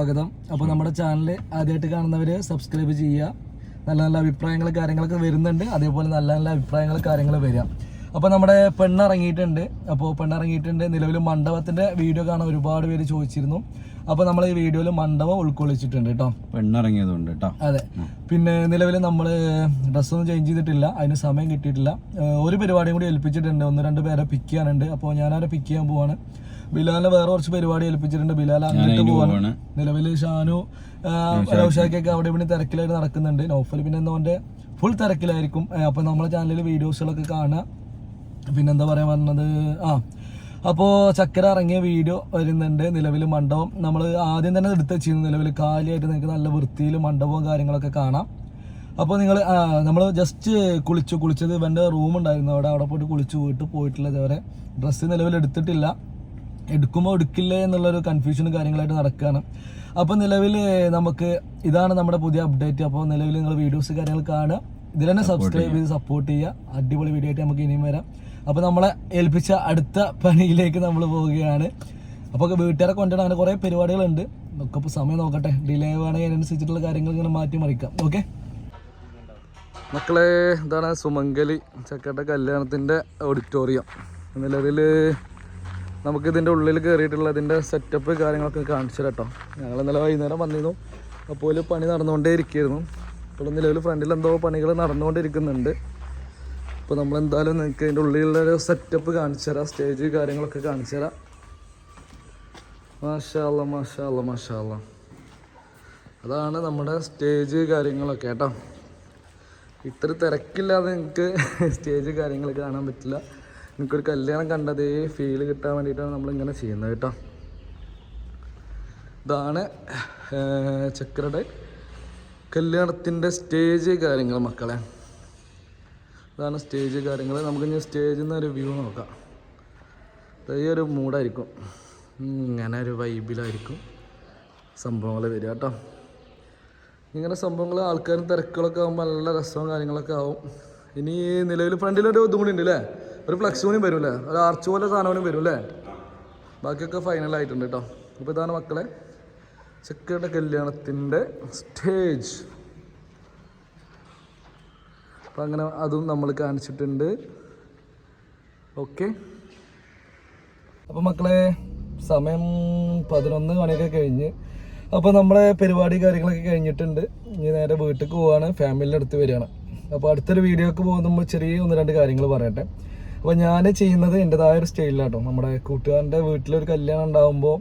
സ്വാഗതം. അപ്പോൾ നമ്മുടെ ചാനൽ ആദ്യമായിട്ട് കാണുന്നവർ സബ്സ്ക്രൈബ് ചെയ്യുക. നല്ല നല്ല അഭിപ്രായങ്ങൾ കാര്യങ്ങളൊക്കെ വരുന്നുണ്ട്. അതേപോലെ നല്ല നല്ല അഭിപ്രായങ്ങൾ കാര്യങ്ങൾ വരിക. അപ്പോൾ നമ്മുടെ പെണ്ണിറങ്ങിയിട്ടുണ്ട്. അപ്പോൾ പെണ്ണിറങ്ങിയിട്ടുണ്ട്. നിലവിൽ മണ്ഡപത്തിന്റെ വീഡിയോ കാണാൻ ഒരുപാട് പേര് ചോദിച്ചിരുന്നു. അപ്പോൾ നമ്മൾ ഈ വീഡിയോയിൽ മണ്ഡപം ഉൾക്കൊള്ളിച്ചിട്ടുണ്ട് കേട്ടോ പെണ്ണിറങ്ങിയതുണ്ട് കേട്ടോ അതെ. പിന്നെ നിലവിൽ നമ്മൾ ഡ്രസ്സൊന്നും ചേഞ്ച് ചെയ്തിട്ടില്ല. അതിന് സമയം കിട്ടിയിട്ടില്ല. ഒരു പരിപാടിയും കൂടി ഏൽപ്പിച്ചിട്ടുണ്ട്. ഒന്ന് രണ്ട് പേരെ പിക്ക് ചെയ്യാനുണ്ട്. അപ്പോൾ ഞാനവരെ പിക്ക് ചെയ്യാൻ പോവാണ്. ബിലാലിനെ വേറെ കുറച്ച് പരിപാടി ഏൽപ്പിച്ചിട്ടുണ്ട്. ബിലാൽ അങ്ങോട്ട് പോവാണ്. നിലവിൽ നിലവിൽ ഷാനു റൗഷാക്കൊക്കെ അവിടെ ഇവിടെ തിരക്കിലായിട്ട് നടക്കുന്നുണ്ട്. നോഫൽ പിന്നെ എന്തോന്റെ ഫുൾ തിരക്കിലായിരിക്കും. അപ്പൊ അപ്പോൾ നമ്മളെ ചാനലിൽ വീഡിയോസുകളൊക്കെ കാണുക. പിന്നെന്താ പറയാൻ പറഞ്ഞത് ആ അപ്പോൾ ചക്കര ഇറങ്ങിയ വീഡിയോ വരുന്നുണ്ട്. നിലവിൽ മണ്ഡപം നമ്മൾ ആദ്യം തന്നെ എടുത്ത് വെച്ചിരുന്നു. നിലവിൽ കാലിയായിട്ട് നിങ്ങൾക്ക് നല്ല വൃത്തിയിൽ മണ്ഡപവും കാര്യങ്ങളൊക്കെ കാണാം. അപ്പോൾ നിങ്ങൾ നമ്മൾ ജസ്റ്റ് കുളിച്ചു കുളിച്ചത് ഇവന്റെ റൂം ഉണ്ടായിരുന്നു. അവിടെ അവിടെ പോയിട്ട് കുളിച്ചു പോയിട്ട് പോയിട്ടില്ല ഇതുവരെ. ഡ്രസ്സ് നിലവിൽ എടുത്തിട്ടില്ല. എടുക്കുമോ എടുക്കില്ലേ എന്നുള്ളൊരു കൺഫ്യൂഷനും കാര്യങ്ങളായിട്ട് നടക്കുകയാണ് അപ്പോൾ നിലവിൽ നമുക്ക് ഇതാണ് നമ്മുടെ പുതിയ അപ്ഡേറ്റ് അപ്പോൾ നിലവിൽ നിങ്ങൾ വീഡിയോസ് കാര്യങ്ങൾ കാണുക. ഇതിൽ തന്നെ സബ്സ്ക്രൈബ് ചെയ്ത് സപ്പോർട്ട് ചെയ്യുക. അടിപൊളി വീഡിയോ ആയിട്ട് നമുക്ക് ഇനിയും വരാം. അപ്പോൾ നമ്മളെ ഏൽപ്പിച്ച അടുത്ത പണിയിലേക്ക് നമ്മൾ പോവുകയാണ്. അപ്പോൾ വീട്ടുകാരെ കൊണ്ടുവരണം അങ്ങനെ കുറേ പരിപാടികളുണ്ട്. നമുക്ക് ഇപ്പോൾ സമയം നോക്കട്ടെ. ഡിലേ വേണമെങ്കിൽ അതിനനുസരിച്ചിട്ടുള്ള കാര്യങ്ങൾ ഇങ്ങനെ മാറ്റി മറിക്കാം. ഓക്കെ മക്കളെ എന്താണ് സുമംഗലി ചക്കട്ട കല്യാണത്തിന്റെ ഓഡിറ്റോറിയം നിലവിൽ നമുക്ക് ഇതിന്റെ ഉള്ളിൽ കയറിയിട്ടുള്ള ഇതിന്റെ സെറ്റപ്പ് കാര്യങ്ങളൊക്കെ കാണിച്ചു കേട്ടോ. ഞങ്ങൾ ഇന്നലെ വൈകുന്നേരം വന്നിരുന്നു. അപ്പോൾ പണി നടന്നുകൊണ്ടേ ഇരിക്കുകയായിരുന്നു. ഇപ്പോൾ നിലവിൽ ഫ്രണ്ടിൽ എന്തോ പണികൾ നടന്നുകൊണ്ടിരിക്കുന്നുണ്ട്. അപ്പോൾ നമ്മൾ എന്തായാലും നിങ്ങൾക്ക് ഇതിന്റെ ഉള്ളിലുള്ള ഒരു സെറ്റപ്പ് കാണിച്ചു തരാം. സ്റ്റേജ് കാര്യങ്ങളൊക്കെ കാണിച്ചു തരാം. മാഷാല്ല മാഷാല്ല മാഷാല്ല അതാണ് നമ്മുടെ സ്റ്റേജ് കാര്യങ്ങളൊക്കെ കേട്ടോ. ഇത്ര തിരക്കില്ലാതെ നിങ്ങൾക്ക് സ്റ്റേജ് കാര്യങ്ങൾ കാണാൻ പറ്റില്ല. നിങ്ങൾക്കൊരു കല്യാണം കണ്ടതേ ഫീൽ കിട്ടാൻ വേണ്ടിയിട്ടാണ് നമ്മളിങ്ങനെ ചെയ്യുന്നത് കേട്ടോ. ഇതാണ് ചക്കരയുടെ കല്യാണത്തിന്റെ സ്റ്റേജ് കാര്യങ്ങൾ മക്കളെ. ഇതാണ് സ്റ്റേജ് കാര്യങ്ങൾ. നമുക്ക് ഇനി സ്റ്റേജിൽ നിന്ന് ഒരു വ്യൂ നോക്കാം. ഈ ഒരു മൂഡായിരിക്കും ഇങ്ങനെ ഒരു വൈബിലായിരിക്കും സംഭവങ്ങൾ വരിക കേട്ടോ. ഇങ്ങനെ സംഭവങ്ങൾ ആൾക്കാരും തിരക്കുകളൊക്കെ ആകുമ്പോൾ നല്ല രസവും കാര്യങ്ങളൊക്കെ ആവും. ഇനി നിലവിൽ ഫ്രണ്ടിലൊരു ഇതും കൂടി ഉണ്ട് അല്ലേ ഒരു ഫ്ലക്സ് കൂടി വരും അല്ലേ ഒരു ആർച്ച് പോലെ സാധനവും വരും അല്ലേ ബാക്കിയൊക്കെ ഫൈനൽ ആയിട്ടുണ്ട് കേട്ടോ അപ്പോൾ ഇതാണ് മക്കളെ ചെക്കയുടെ കല്യാണത്തിന്റെ സ്റ്റേജ് അപ്പം അങ്ങനെ അതും നമ്മൾ കാണിച്ചിട്ടുണ്ട്. ഓക്കെ. അപ്പോൾ മക്കളെ സമയം പതിനൊന്ന് മണിയൊക്കെ കഴിഞ്ഞ്. അപ്പോൾ നമ്മളെ പരിപാടി കാര്യങ്ങളൊക്കെ കഴിഞ്ഞിട്ടുണ്ട്. ഇനി നേരെ വീട്ടിലേക്ക് പോവാണ് ഫാമിലിന്റെ അടുത്ത് വരികയാണ്. അപ്പോൾ അടുത്തൊരു വീഡിയോക്ക് പോകുമ്പോൾ ചെറിയ ഒന്ന് രണ്ട് കാര്യങ്ങൾ പറയട്ടെ. അപ്പോൾ ഞാൻ ചെയ്യുന്നത് എന്റെതായ ഒരു സ്റ്റൈലിലാട്ടോ. നമ്മുടെ കൂട്ടുകാരന്റെ വീട്ടിലൊരു കല്യാണം ഉണ്ടാകുമ്പോൾ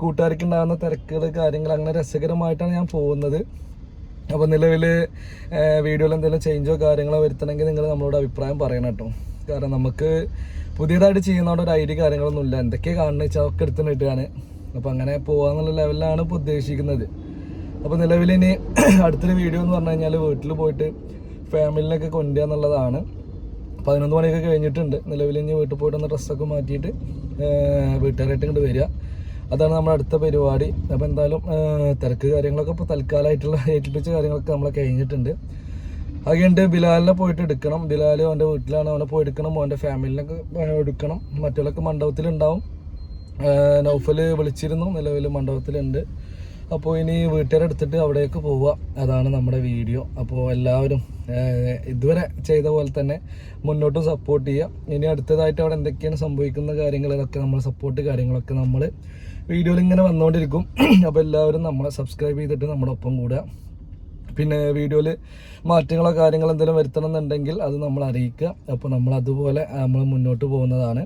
കൂട്ടുകാർക്ക് ഉണ്ടാകുന്ന തിരക്കുകൾ കാര്യങ്ങൾ അങ്ങനെ രസകരമായിട്ടാണ് ഞാൻ പോകുന്നത്. അപ്പോൾ നിലവിൽ വീഡിയോയിൽ എന്തെങ്കിലും ചേഞ്ചോ കാര്യങ്ങളോ വരുത്തണമെങ്കിൽ നിങ്ങൾ നമ്മളോട് അഭിപ്രായം പറയണം കേട്ടോ. കാരണം നമുക്ക് പുതിയതായിട്ട് ചെയ്യുന്നതോടെ ഒരു ഐഡിയ കാര്യങ്ങളൊന്നുമില്ല എന്തൊക്കെയാണ് കാണുന്നത് വെച്ചാൽ ഒക്കെ എടുത്തു ഇട്ടുകയാണ് അപ്പോൾ അങ്ങനെ പോകാമെന്നുള്ള ലെവലിലാണ് ഇപ്പോൾ ഉദ്ദേശിക്കുന്നത്. അപ്പോൾ നിലവിൽ ഇനി അടുത്തൊരു വീഡിയോ എന്ന് പറഞ്ഞു കഴിഞ്ഞാൽ വീട്ടിൽ പോയിട്ട് ഫാമിലിനൊക്കെ കൊണ്ടുവരിക എന്നുള്ളതാണ് പതിനൊന്ന് മണിയൊക്കെ കഴിഞ്ഞിട്ടുണ്ട്. നിലവിൽ ഇനി വീട്ടിൽ പോയിട്ട് ഒന്ന് ഡ്രസ്സൊക്കെ മാറ്റിയിട്ട് വീട്ടുകാരായിട്ട് ഇങ്ങോട്ട് വരിക. അതാണ് നമ്മുടെ അടുത്ത പരിപാടി. അപ്പോൾ എന്തായാലും തിരക്ക് കാര്യങ്ങളൊക്കെ ഇപ്പോൾ തൽക്കാലമായിട്ടുള്ള ഏൽപ്പിച്ച കാര്യങ്ങളൊക്കെ നമ്മളെ കഴിഞ്ഞിട്ടുണ്ട്. അതുകൊണ്ട് ബിലാലിനെ പോയിട്ട് എടുക്കണം. ബിലാൽ അവന്റെ വീട്ടിലാണ്. അവനെ പോയി എടുക്കണം. അവന്റെ ഫാമിലിനൊക്കെ എടുക്കണം. മറ്റുള്ളൊക്കെ മണ്ഡപത്തിലുണ്ടാവും. നൗഫൽ വിളിച്ചിരുന്നു. നിലവിൽ മണ്ഡപത്തിലുണ്ട്. അപ്പോൾ ഇനി വീട്ടുകാരെടുത്തിട്ട് അവിടേക്ക് പോവുക. അതാണ് നമ്മുടെ വീഡിയോ. അപ്പോൾ എല്ലാവരും ഇതുവരെ ചെയ്ത പോലെ തന്നെ മുന്നോട്ട് സപ്പോർട്ട് ചെയ്യുക. ഇനി അടുത്തതായിട്ട് അവിടെ എന്തൊക്കെയാണ് സംഭവിക്കുന്ന കാര്യങ്ങൾ ഇതൊക്കെ നമ്മൾ സപ്പോർട്ട് കാര്യങ്ങളൊക്കെ നമ്മൾ വീഡിയോയിൽ ഇങ്ങനെ വന്നുകൊണ്ടിരിക്കും അപ്പോൾ എല്ലാവരും നമ്മളെ സബ്സ്ക്രൈബ് ചെയ്തിട്ട് നമ്മുടെ ഒപ്പം കൂടുക. പിന്നെ വീഡിയോയിൽ മാറ്റങ്ങളോ കാര്യങ്ങളോ എന്തെങ്കിലും വരുത്തണം എന്നുണ്ടെങ്കിൽ അത് നമ്മൾ അറിയിക്കുക. അപ്പോൾ നമ്മൾ അതുപോലെ നമ്മൾ മുന്നോട്ട് പോകുന്നതാണ്.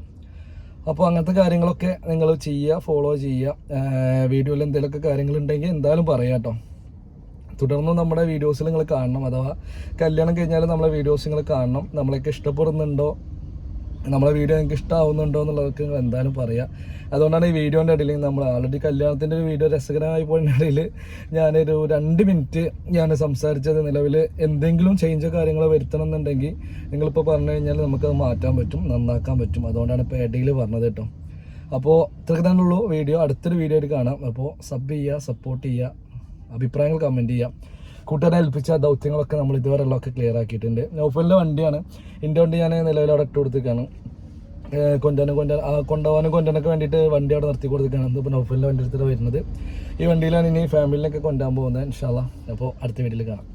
അപ്പോൾ അങ്ങനത്തെ കാര്യങ്ങളൊക്കെ നിങ്ങൾ ചെയ്യുക ഫോളോ ചെയ്യുക. വീഡിയോയിൽ എന്തെങ്കിലുമൊക്കെ കാര്യങ്ങളുണ്ടെങ്കിൽ എന്തായാലും പറയാം കേട്ടോ. തുടർന്നും നമ്മുടെ വീഡിയോസിൽ നിങ്ങൾ കാണണം. അഥവാ കല്യാണം കഴിഞ്ഞാൽ നമ്മളെ വീഡിയോസ് നിങ്ങൾ കാണണം. നമ്മളൊക്കെ ഇഷ്ടപ്പെടുന്നുണ്ടോ? നമ്മളെ വീഡിയോ നിങ്ങൾക്ക് ഇഷ്ടമാവുന്നുണ്ടോ എന്നുള്ളതൊക്കെ നിങ്ങൾ എന്തായാലും പറയാം. അതുകൊണ്ടാണ് ഈ വീഡിയോന്റെ ഇടയിൽ നമ്മൾ ആൾറെഡി കല്യാണത്തിന്റെ ഒരു വീഡിയോ രസകരമായി പോയതിന്റെ ഇടയിൽ ഞാനൊരു രണ്ട് മിനിറ്റ് ഞാൻ സംസാരിച്ചത് നിലവിൽ എന്തെങ്കിലും ചേഞ്ചോ കാര്യങ്ങളോ വരുത്തണം എന്നുണ്ടെങ്കിൽ നിങ്ങളിപ്പോൾ പറഞ്ഞു കഴിഞ്ഞാൽ നമുക്കത് മാറ്റാൻ പറ്റും നന്നാക്കാൻ പറ്റും. അതുകൊണ്ടാണ് ഇപ്പോൾ ഇടയിൽ പറഞ്ഞത് കേട്ടോ. അപ്പോൾ ഇത്രയൊക്കെ തന്നെ ഉള്ളൂ. വീഡിയോ അടുത്തൊരു വീഡിയോ ആയിട്ട് കാണാം. അപ്പോൾ സബ് ചെയ്യുക സപ്പോർട്ട് ചെയ്യുക അഭിപ്രായങ്ങൾ കമന്റ് ചെയ്യാം കൂട്ടുകാരെ ഏൽപ്പിച്ച ദൗത്യങ്ങളൊക്കെ നമ്മൾ ഇതുവരെ ഉള്ളതൊക്കെ ക്ലിയർ ആക്കിയിട്ടുണ്ട്. നൗഫലിന്റെ വണ്ടിയാണ്. എന്റെ വണ്ടി ഞാൻ നിലവിൽ അവിടെ ഇട്ട് കൊടുത്തേക്കാണ് കൊണ്ടുവരാൻ ആ കൊണ്ടുപോകാനും കൊണ്ടുവരാനൊക്കെ വേണ്ടിയിട്ട് വണ്ടി അവിടെ നിർത്തി കൊടുത്തേക്കാണ് ഇപ്പോൾ നൗഫലിന്റെ വണ്ടി എടുത്തിട്ട് വരുന്നത്. ഈ വണ്ടിയിലാണ് ഇനി ഫാമിലിനൊക്കെ കൊണ്ടുപോകാൻ പോകുന്നത് ഇൻഷാല്ല അപ്പോൾ അടുത്ത വീട്ടിൽ കാണാം.